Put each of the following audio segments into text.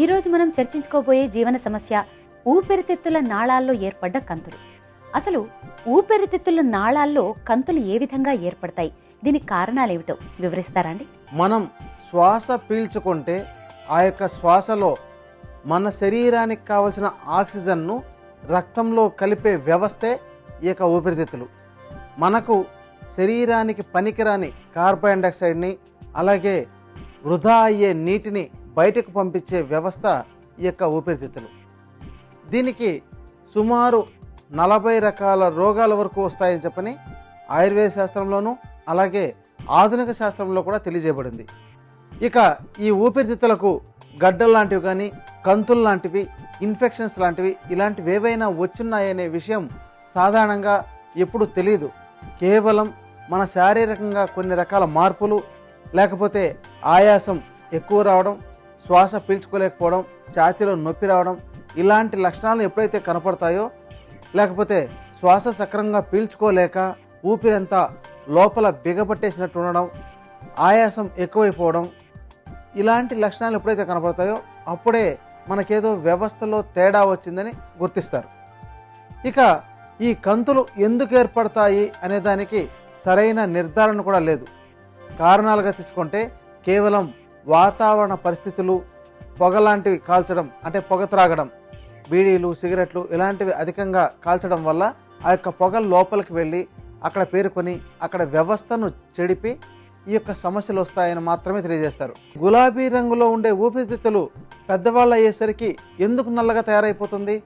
ఈరోజు మనం చర్చించుకోబోయే జీవన సమస్య ఊపిరితిత్తుల నాళాల్లో ఏర్పడ్డ కంతులు. అసలు ఊపిరితిత్తుల నాళాల్లో కంతులు ఏ విధంగా ఏర్పడతాయి? దీనికి కారణాలేమిటో వివరిస్తారండి మనం శ్వాస పీల్చుకుంటే ఆ యొక్క శ్వాసలో మన శరీరానికి కావలసిన ఆక్సిజన్ను రక్తంలో కలిపే వ్యవస్థే ఈ యొక్క ఊపిరితిత్తులు. మనకు శరీరానికి పనికిరాని కార్బన్ డైఆక్సైడ్ని అలాగే వృధా అయ్యే నీటిని బయటకు పంపించే వ్యవస్థ ఈ యొక్క ఊపిరితిత్తులు. దీనికి సుమారు నలభై రకాల రోగాల వరకు వస్తాయని చెప్పని ఆయుర్వేద శాస్త్రంలోనూ అలాగే ఆధునిక శాస్త్రంలో కూడా తెలియజేయబడింది. ఇక ఈ ఊపిరితిత్తులకు గడ్డలు లాంటివి కానీ కంతులు లాంటివి ఇన్ఫెక్షన్స్ లాంటివి ఇలాంటివి ఏవైనా వచ్చున్నాయనే విషయం సాధారణంగా ఎప్పుడు తెలియదు కేవలం మన శారీరకంగా కొన్ని రకాల మార్పులు లేకపోతే ఆయాసం ఎక్కువ రావడం శ్వాస పీల్చుకోలేకపోవడం ఛాతీలో నొప్పి రావడం ఇలాంటి లక్షణాలు ఎప్పుడైతే కనపడతాయో లేకపోతే శ్వాస సక్రమంగా పీల్చుకోలేక ఊపిరంతా లోపల బిగబట్టేసినట్టు ఉండడం ఆయాసం ఎక్కువైపోవడం ఇలాంటి లక్షణాలు ఎప్పుడైతే కనపడతాయో అప్పుడే మనకేదో వ్యవస్థలో తేడా వచ్చిందని గుర్తిస్తారు. ఇక ఈ కంతులు ఎందుకు ఏర్పడతాయి అనే దానికి సరైన నిర్ధారణ కూడా లేదు. కారణాలుగా తీసుకుంటే కేవలం వాతావరణ పరిస్థితులు పొగ లాంటివి కాల్చడం అంటే పొగ త్రాగడం బీడీలు సిగరెట్లు ఇలాంటివి అధికంగా కాల్చడం వల్ల ఆ యొక్క పొగ లోపలికి వెళ్ళి అక్కడ పేరుకొని అక్కడ వ్యవస్థను చెడిపి ఈ యొక్క సమస్యలు వస్తాయని మాత్రమే తెలియజేస్తారు. గులాబీ రంగులో ఉండే ఊపిరితిత్తులు పెద్దవాళ్ళు అయ్యేసరికి ఎందుకు నల్లగా తయారైపోతుంది?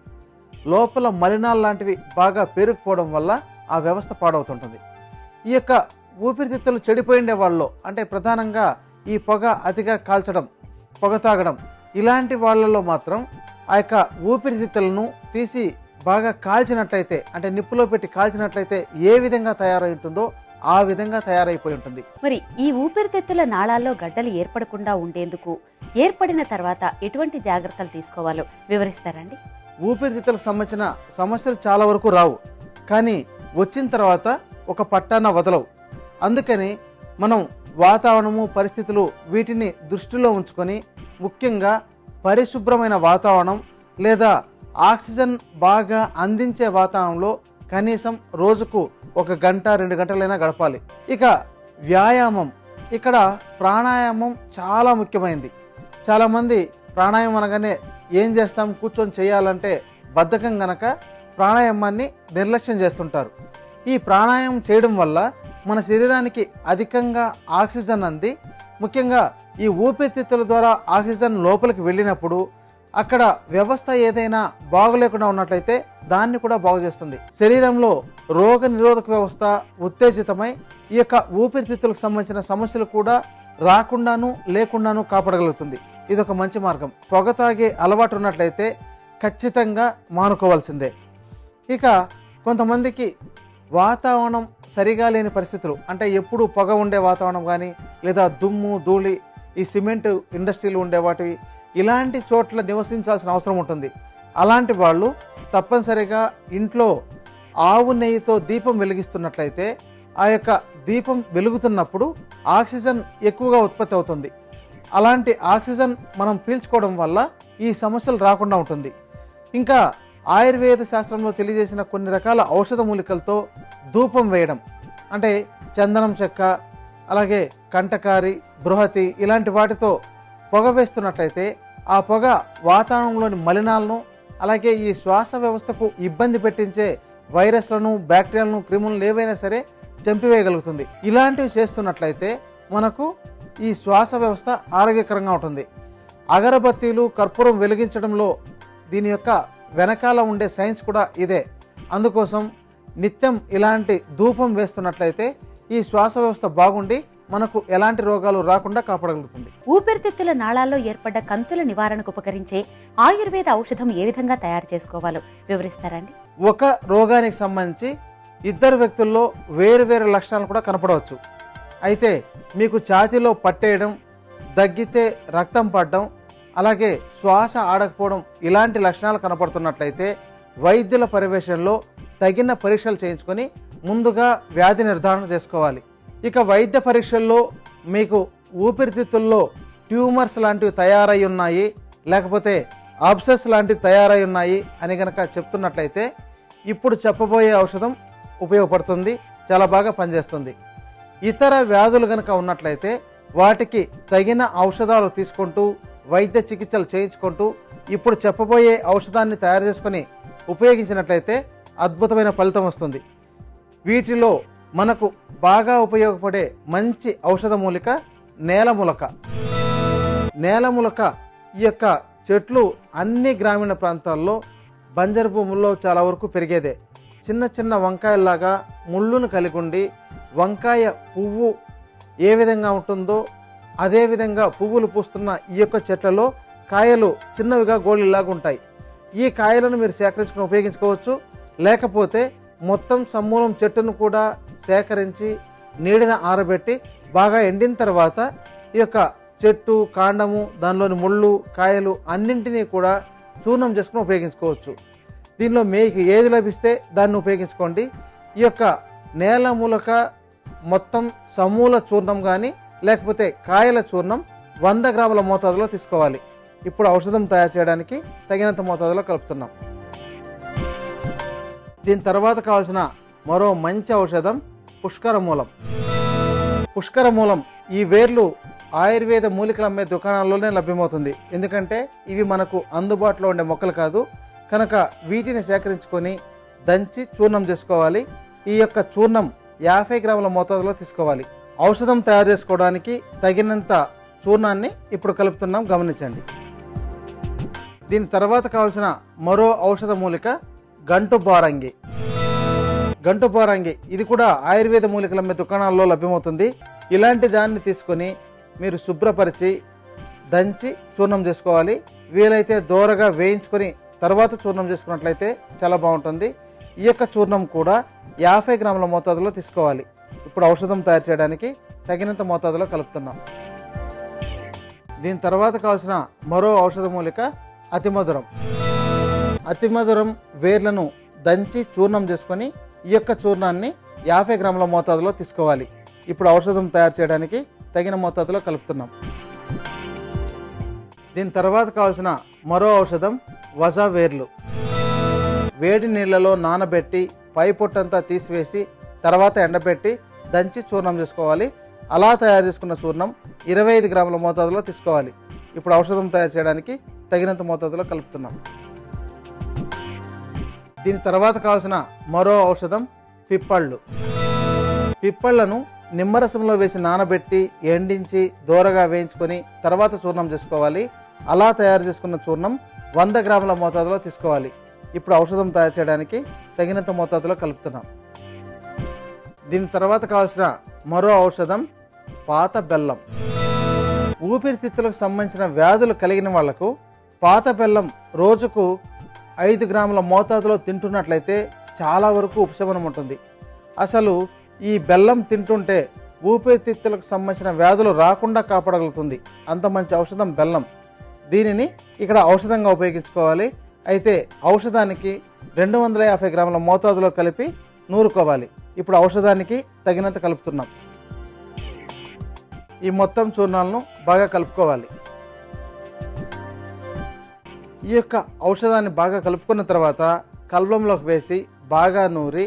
లోపల మలినాలు లాంటివి బాగా పేరుకుపోవడం వల్ల ఆ వ్యవస్థ పాడవుతుంటుంది. ఈ యొక్క ఊపిరితిత్తులు చెడిపోయిండే వాళ్ళు అంటే ప్రధానంగా ఈ పొగ అతిగా కాల్చడం పొగ తాగడం ఇలాంటి వాళ్ళలో మాత్రం ఆ యొక్క ఊపిరితిత్తులను తీసి బాగా కాల్చినట్లయితే అంటే నిప్పులో పెట్టి కాల్చినట్లయితే ఏ విధంగా తయారై ఉంటుందో ఆ విధంగా తయారైపోయి ఉంటుంది. మరి ఈ ఊపిరితిత్తుల నాళాల్లో గడ్డలు ఏర్పడకుండా ఉండేందుకు ఏర్పడిన తర్వాత ఎటువంటి జాగ్రత్తలు తీసుకోవాలో వివరిస్తారండి ఊపిరితిత్తులకు సంబంధించిన సమస్యలు చాలా వరకు రావు. కానీ వచ్చిన తర్వాత ఒక పట్టాన వదలవు. అందుకని మనం వాతావరణము పరిస్థితులు వీటిని దృష్టిలో ఉంచుకొని ముఖ్యంగా పరిశుభ్రమైన వాతావరణం లేదా ఆక్సిజన్ బాగా అందించే వాతావరణంలో కనీసం రోజుకు ఒక గంట రెండు గంటలైనా గడపాలి. ఇక వ్యాయామం. ఇక్కడ ప్రాణాయామం చాలా ముఖ్యమైనది చాలామంది ప్రాణాయామం అనగానే ఏం చేస్తాం? కూర్చొని చేయాలంటే బద్ధకం గనక ప్రాణాయామాన్ని నిర్లక్ష్యం చేస్తుంటారు. ఈ ప్రాణాయామం చేయడం వల్ల మన శరీరానికి అధికంగా ఆక్సిజన్ అంది. ముఖ్యంగా ఈ ఊపిరితిత్తుల ద్వారా ఆక్సిజన్ లోపలికి వెళ్ళినప్పుడు అక్కడ వ్యవస్థ ఏదైనా బాగలేకుండా ఉన్నట్లయితే దాన్ని కూడా బాగు చేస్తుంది. శరీరంలో రోగ నిరోధక వ్యవస్థ ఉత్తేజితమై ఈ యొక్క ఊపిరితిత్తులకు సంబంధించిన సమస్యలు కూడా రాకుండాను లేకుండాను కాపాడగలుగుతుంది. ఇది ఒక మంచి మార్గం. పొగ తాగే అలవాటు ఉన్నట్లయితే ఖచ్చితంగా మానుకోవాల్సిందే. ఇక కొంతమందికి వాతావరణం సరిగా లేని పరిస్థితులు అంటే ఎప్పుడు పొగ ఉండే వాతావరణం కానీ లేదా దుమ్ము ధూళి ఈ సిమెంట్ ఇండస్ట్రీలు ఉండే వాటివి ఇలాంటి చోట్ల నివసించాల్సిన అవసరం ఉంటుంది. అలాంటి వాళ్ళు తప్పనిసరిగా ఇంట్లో ఆవు నెయ్యితో దీపం వెలిగిస్తున్నట్లయితే ఆ యొక్క దీపం వెలుగుతున్నప్పుడు ఆక్సిజన్ ఎక్కువగా ఉత్పత్తి అవుతుంది. అలాంటి ఆక్సిజన్ మనం పీల్చుకోవడం వల్ల ఈ సమస్యలు రాకుండా ఉంటుంది. ఇంకా ఆయుర్వేద శాస్త్రంలో తెలియజేసిన కొన్ని రకాల ఔషధ మూలికలతో ధూపం వేయడం అంటే చందనం చెక్క అలాగే కంటకారి బృహతి ఇలాంటి వాటితో పొగ వేస్తున్నట్లయితే ఆ పొగ వాతావరణంలోని మలినాలను అలాగే ఈ శ్వాస వ్యవస్థకు ఇబ్బంది పెట్టించే వైరస్లను బ్యాక్టీరియాలను క్రిములను ఏవైనా సరే చంపివేయగలుగుతుంది. ఇలాంటివి చేస్తున్నట్లయితే మనకు ఈ శ్వాస వ్యవస్థ ఆరోగ్యకరంగా ఉంటుంది. అగరబత్తీలు కర్పూరం వెలిగించడంలో దీని యొక్క వెనకాల ఉండే సైన్స్ కూడా ఇదే. అందుకోసం నిత్యం ఇలాంటి ధూపం వేస్తున్నట్లయితే ఈ శ్వాస వ్యవస్థ బాగుండి మనకు ఎలాంటి రోగాలు రాకుండా కాపాడగలుగుతుంది. ఊపిరితిత్తుల నాళాల్లో ఏర్పడ్డ కంతుల నివారణకు ఉపకరించే ఆయుర్వేద ఔషధం ఏ విధంగా తయారు చేసుకోవాలో వివరిస్తారండి ఒక రోగానికి సంబంధించి ఇద్దరు వ్యక్తుల్లో వేరు వేరు లక్షణాలు కూడా కనపడవచ్చు. అయితే మీకు ఛాతీలో పట్టేయడం దగ్గితే రక్తం పడడం అలాగే శ్వాస ఆడకపోవడం ఇలాంటి లక్షణాలు కనపడుతున్నట్లయితే వైద్యుల పర్యవేక్షణలో తగిన పరీక్షలు చేయించుకొని ముందుగా వ్యాధి నిర్ధారణ చేసుకోవాలి. ఇక వైద్య పరీక్షల్లో మీకు ఊపిరితిత్తుల్లో ట్యూమర్స్ లాంటివి తయారై ఉన్నాయి లేకపోతే ఆబ్సెస్ లాంటివి తయారై ఉన్నాయి అని కనుక చెప్తున్నట్లయితే ఇప్పుడు చెప్పబోయే ఔషధం ఉపయోగపడుతుంది చాలా బాగా పనిచేస్తుంది. ఇతర వ్యాధులు కనుక ఉన్నట్లయితే వాటికి తగిన ఔషధాలు తీసుకుంటూ వైద్య చికిత్సలు చేయించుకుంటూ ఇప్పుడు చెప్పబోయే ఔషధాన్ని తయారు చేసుకొని ఉపయోగించినట్లయితే అద్భుతమైన ఫలితం వస్తుంది. వీటిలో మనకు బాగా ఉపయోగపడే మంచి ఔషధ మూలిక నేలములక నేలములక ఈ యొక్క చెట్లు అన్ని గ్రామీణ ప్రాంతాల్లో బంజరు భూముల్లో చాలా వరకు పెరిగేదే. చిన్న చిన్న వంకాయల్లాగా ముళ్ళును కలిగి ఉండి వంకాయ పువ్వు ఏ విధంగా ఉంటుందో అదేవిధంగా పువ్వులు పూస్తున్న ఈ యొక్క చెట్లలో కాయలు చిన్నవిగా గోళీలాగా ఉంటాయి. ఈ కాయలను మీరు సేకరించుకుని ఉపయోగించుకోవచ్చు. లేకపోతే మొత్తం సమూలం చెట్టును కూడా సేకరించి నీడిన ఆరబెట్టి బాగా ఎండిన తర్వాత ఈ యొక్క చెట్టు కాండము దానిలోని ముళ్ళు కాయలు అన్నింటినీ కూడా చూర్ణం చేసుకుని ఉపయోగించుకోవచ్చు. దీనిలో మీకు ఏది లభిస్తే దాన్ని ఉపయోగించుకోండి. ఈ యొక్క నేల మూలక మొత్తం సమూల చూర్ణం కానీ లేకపోతే కాయల చూర్ణం వంద గ్రాముల మోతాదులో తీసుకోవాలి. ఇప్పుడు ఔషధం తయారు చేయడానికి తగినంత మోతాదులో కలుపుతున్నాం. దీని తర్వాత కావాల్సిన మరో మంచి ఔషధం పుష్కర మూలం. పుష్కర మూలం ఈ వేర్లు ఆయుర్వేద మూలికలు అమ్మే దుకాణాల్లోనే లభ్యమవుతుంది. ఎందుకంటే ఇవి మనకు అందుబాటులో ఉండే మొక్కలు కాదు. కనుక వీటిని సేకరించుకొని దంచి చూర్ణం చేసుకోవాలి. ఈ యొక్క చూర్ణం యాభై గ్రాముల మోతాదులో తీసుకోవాలి. ఔషధం తయారు చేసుకోవడానికి తగినంత చూర్ణాన్ని ఇప్పుడు కలుపుతున్నాం. గమనించండి. దీని తర్వాత కావాల్సిన మరో ఔషధ మూలిక గంటు బారంగి గంటు బారంగి ఇది కూడా ఆయుర్వేద మూలికల అమ్మే దుకాణాల్లో లభ్యమవుతుంది. ఇలాంటి దాన్ని తీసుకొని మీరు శుభ్రపరిచి దంచి చూర్ణం చేసుకోవాలి. వీలైతే దోరగా వేయించుకొని తర్వాత చూర్ణం చేసుకున్నట్లయితే చాలా బాగుంటుంది. ఈ యొక్క చూర్ణం కూడా యాభై గ్రాముల మోతాదులో తీసుకోవాలి. ఇప్పుడు ఔషధం తయారు చేయడానికి తగినంత మోతాదులో కలుపుతున్నాం. దీని తర్వాత కావాల్సిన మరో ఔషధ మూలిక అతిమధురం అతిమధురం వేర్లను దంచి చూర్ణం చేసుకొని ఈ యొక్క చూర్ణాన్ని యాభై గ్రాముల మోతాదులో తీసుకోవాలి. ఇప్పుడు ఔషధం తయారు చేయడానికి తగిన మోతాదులో కలుపుతున్నాం. దీని తర్వాత కావాల్సిన మరో ఔషధం వజా వేర్లు. వేడి నీళ్ళలో నానబెట్టి పై పొట్టంతా తీసివేసి తర్వాత ఎండబెట్టి దంచి చూర్ణం చేసుకోవాలి. అలా తయారు చేసుకున్న చూర్ణం ఇరవై ఐదు గ్రాముల మోతాదులో తీసుకోవాలి. ఇప్పుడు ఔషధం తయారు చేయడానికి తగినంత మోతాదులో కలుపుతున్నాం. దీని తర్వాత కావాల్సిన మరో ఔషధం పిప్పళ్ళు. పిప్పళ్ళను నిమ్మరసంలో వేసి నానబెట్టి ఎండించి దూరగా వేయించుకొని తర్వాత చూర్ణం చేసుకోవాలి. అలా తయారు చేసుకున్న చూర్ణం వంద గ్రాముల మోతాదులో తీసుకోవాలి. ఇప్పుడు ఔషధం తయారు చేయడానికి తగినంత మోతాదులో కలుపుతున్నాం. దీని తర్వాత కావాల్సిన మరో ఔషధం పాత బెల్లం. ఊపిరితిత్తులకు సంబంధించిన వ్యాధులు కలిగిన వాళ్ళకు పాత బెల్లం రోజుకు ఐదు గ్రాముల మోతాదులో తింటున్నట్లయితే చాలా వరకు ఉపశమనం ఉంటుంది. అసలు ఈ బెల్లం తింటుంటే ఊపిరితిత్తులకు సంబంధించిన వ్యాధులు రాకుండా కాపాడగలుగుతుంది. అంత మంచి ఔషధం బెల్లం. దీనిని ఇక్కడ ఔషధంగా ఉపయోగించుకోవాలి. అయితే ఔషధానికి రెండు వందల యాభై గ్రాముల మోతాదులో కలిపి నూరుకోవాలి. ఇప్పుడు ఔషధానికి తగినంత కలుపుతున్నాం. ఈ మొత్తం చూర్ణాలను బాగా కలుపుకోవాలి. ఈ యొక్క ఔషధాన్ని బాగా కలుపుకున్న తర్వాత కల్వంలోకి వేసి బాగా నూరి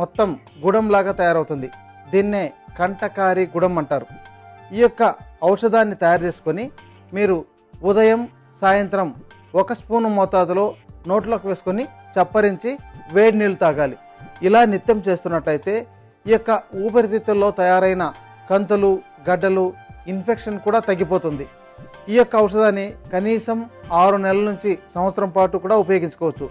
మొత్తం గుడంలాగా తయారవుతుంది. దీన్నే కంటకారి గుడం అంటారు. ఈ యొక్క ఔషధాన్ని తయారు చేసుకొని మీరు ఉదయం సాయంత్రం ఒక స్పూను మోతాదులో నోట్లోకి వేసుకొని చప్పరించి వేడి నీళ్ళు తాగాలి. ఇలా నిత్యం చేస్తున్నట్లయితే ఈ యొక్క ఊపిరితిత్తుల్లో తయారైన కంతులు గడ్డలు ఇన్ఫెక్షన్ కూడా తగ్గిపోతుంది. ఈ యొక్క ఔషధాన్ని కనీసం ఆరు నెలల నుంచి సంవత్సరం పాటు కూడా ఉపయోగించుకోవచ్చు.